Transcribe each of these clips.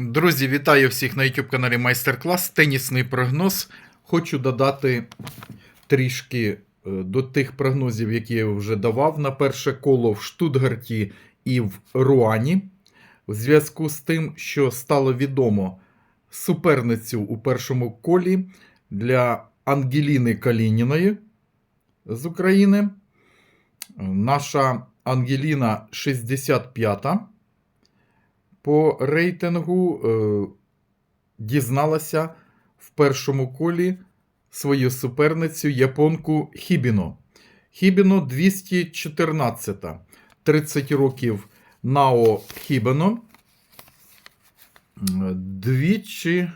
Друзі, вітаю всіх на YouTube каналі Майстер-клас. Тенісний прогноз. Хочу додати трішки е, до тих прогнозів, які я вже давав на перше коло в Штутгарті і в Руані. У зв'язку з тим, що стало відомо суперницю у першому колі для Ангеліни Калініної з України. Наша Ангеліна 65-та по рейтингу е, дізналася в першому колі свою суперницю японку Хібіно. Хібіно 214. 30 років Нао Хібіно. Двічі.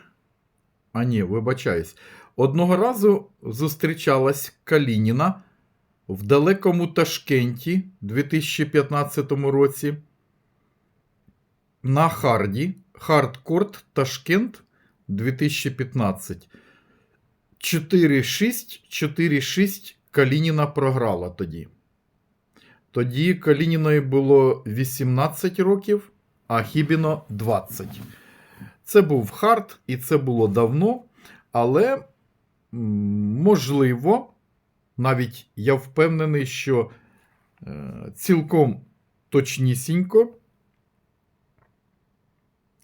А ні, вибачаюсь. Одного разу зустрічалась Калініна в далекому Ташкенті 2015 році на Харді. Хардкорт Ташкент 2015. 4-6, 4-6 Калініна програла тоді. Тоді Калініної було 18 років, а Хібіно 20. Це був хард, і це було давно, але можливо, навіть я впевнений, що е, цілком точнісінько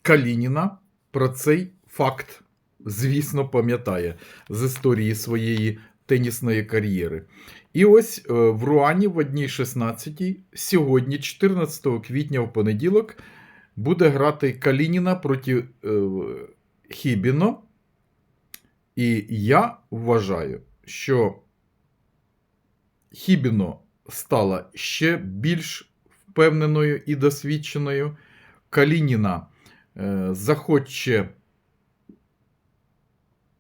Калініна про цей факт, звісно, пам'ятає з історії своєї тенісної кар'єри. І ось е, в Руані в одній 16 сьогодні, 14 квітня в понеділок, буде грати Калініна проти е, Хібіно. І я вважаю, що Хібіно стала ще більш впевненою і досвідченою. Калініна захоче,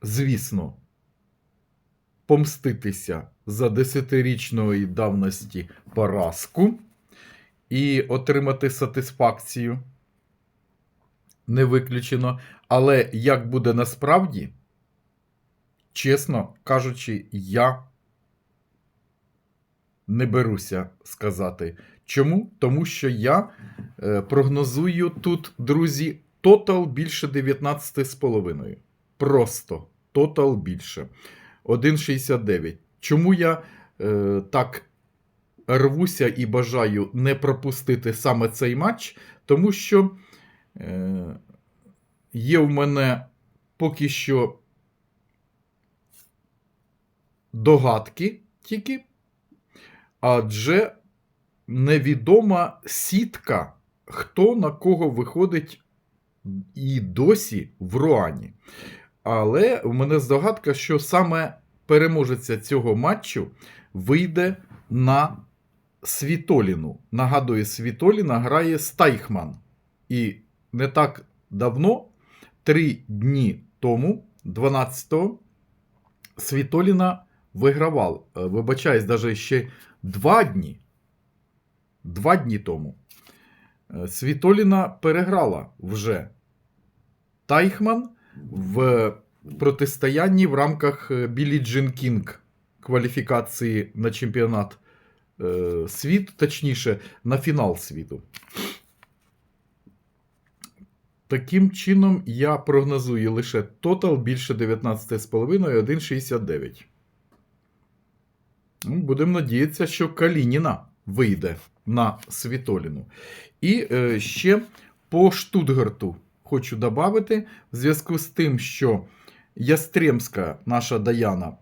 звісно, помститися за десятирічної давності поразку і отримати сатисфакцію. Не виключено. Але як буде насправді, чесно кажучи, я не беруся сказати. Чому? Тому що я е, прогнозую тут, друзі, тотал більше 19,5. Просто тотал більше. 1,69. Чому я е, так рвуся і бажаю не пропустити саме цей матч? Тому що е, є в мене поки що догадки тільки, адже невідома сітка, хто на кого виходить і досі в Руані. Але в мене здогадка, що саме переможеця цього матчу вийде на Світоліну. Нагадую, Світоліна грає Стайхман. І не так давно, три дні тому, 12-го, Світоліна вигравав. Е, Вибачаюсь, навіть ще два дні. Два дні тому. е, Світоліна переграла вже Тайхман в протистоянні в рамках е, Білі Джин Кінг кваліфікації на чемпіонат е, світу, точніше, на фінал світу. Таким чином, я прогнозую лише тотал більше 19,5 1,69. Ну, Будемо надіятися, що Калініна вийде на Світоліну. І е, ще по Штутгарту хочу додати, в зв'язку з тим, що Ястремська, наша Даяна,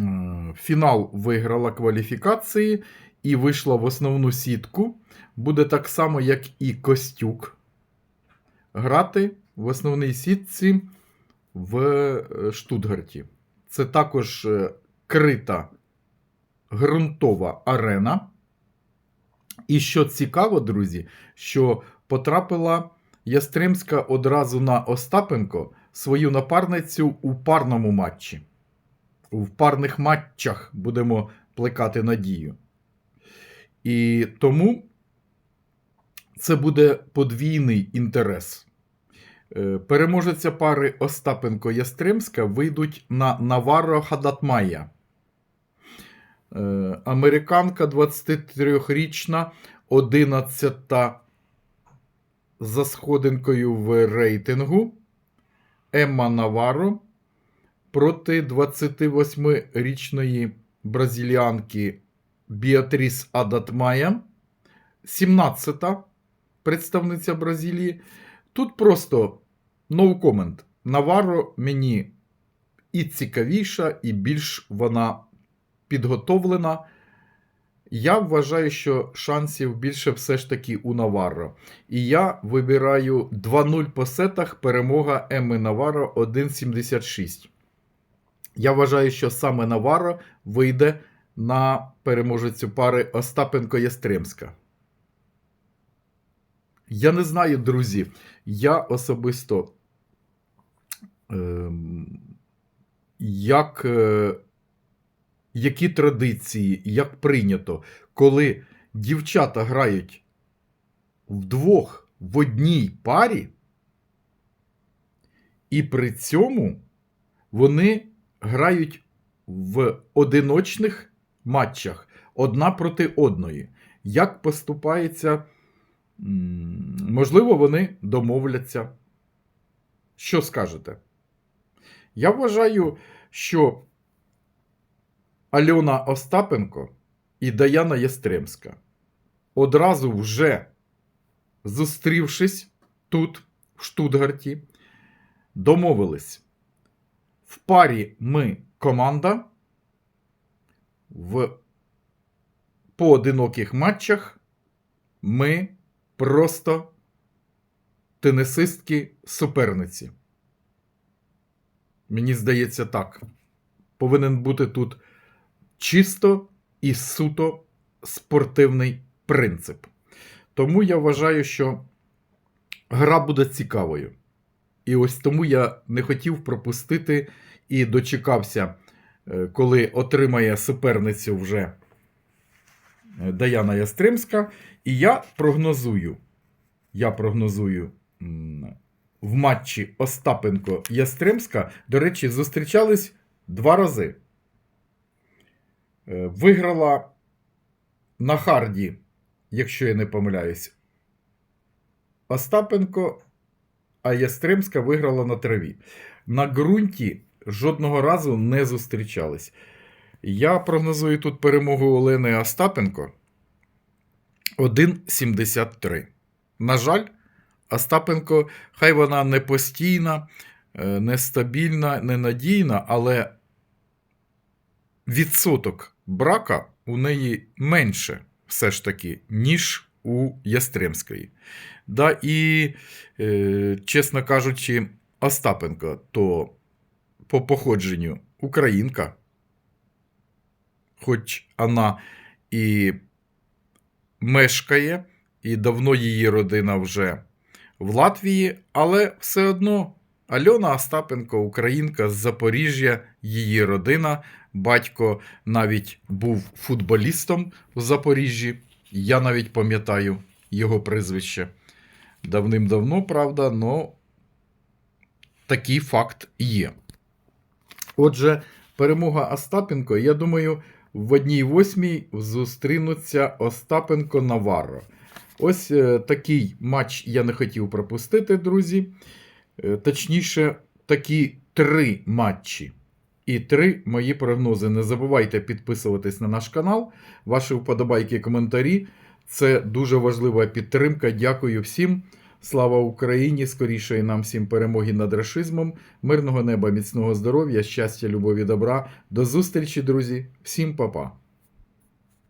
е, фінал виграла кваліфікації і вийшла в основну сітку. Буде так само, як і Костюк. Грати в основній сітці в е, Штутгарті. Це також е, крита ґрунтова арена. І що цікаво, друзі, що потрапила Ястремська одразу на Остапенко свою напарницю у парному матчі. У парних матчах будемо плекати надію. І тому це буде подвійний інтерес. Е, Переможеця пари Остапенко-Ястремська вийдуть на Наварро Хадатмая. Е, Американка 23-річна, 11 за сходинкою в рейтингу Емма Наваро проти 28-річної бразиліанки Біатріс Адатмая, 17-та представниця Бразилії. Тут просто no comment. Наваро мені і цікавіша, і більш вона підготовлена. Я вважаю, що шансів більше все ж таки у Наварро. І я вибираю 2-0 по сетах. Перемога Еми Наваро 1,76. Я вважаю, що саме Наваро вийде на переможецю пари Остапенко Ястремська. Я не знаю, друзі. Я особисто. Ем, як, е, які традиції, як прийнято, коли дівчата грають вдвох в одній парі, і при цьому вони грають в одиночних матчах одна проти одної. Як поступається, можливо, вони домовляться. Що скажете? Я вважаю, що Альона Остапенко і Даяна Ястремська одразу вже зустрівшись тут, в Штутгарті, домовились. В парі ми команда, в поодиноких матчах ми просто тенісистки суперниці. Мені здається, так. Повинен бути тут чисто і суто спортивний принцип. Тому я вважаю, що гра буде цікавою. І ось тому я не хотів пропустити і дочекався, е, коли отримає суперницю вже е, Даяна Ястримська. І я прогнозую, я прогнозую в матчі Остапенко Ястремська, до речі, зустрічались два рази. Е, Виграла на Харді, якщо я не помиляюсь, Остапенко, а Ястремська виграла на траві. На ґрунті жодного разу не зустрічались. Я прогнозую тут перемогу Олени Остапенко 1,73. На жаль, Остапенко, хай вона не постійна, е, нестабільна, ненадійна, але відсоток брака у неї менше все ж таки, ніж у Ястремської. Да, і, е, чесно кажучи, Остапенко то по походженню українка, хоч вона і мешкає, і давно її родина вже в Латвії, але все одно Альона Остапенко, українка з Запоріжжя, її родина, батько навіть був футболістом в Запоріжжі. Я навіть пам'ятаю його прізвище. Давним-давно, правда, але такий факт є. Отже, перемога Остапенко, я думаю, в одній восьмій зустрінуться Остапенко Наварро. Ось е, такий матч я не хотів пропустити, друзі. Е, точніше, такі три матчі. І три мої прогнози. Не забувайте підписуватись на наш канал. Ваші вподобайки, коментарі. Це дуже важлива підтримка. Дякую всім. Слава Україні! Скорішої нам всім перемоги над рашизмом, мирного неба, міцного здоров'я, щастя, любові, добра. До зустрічі, друзі. Всім па-па.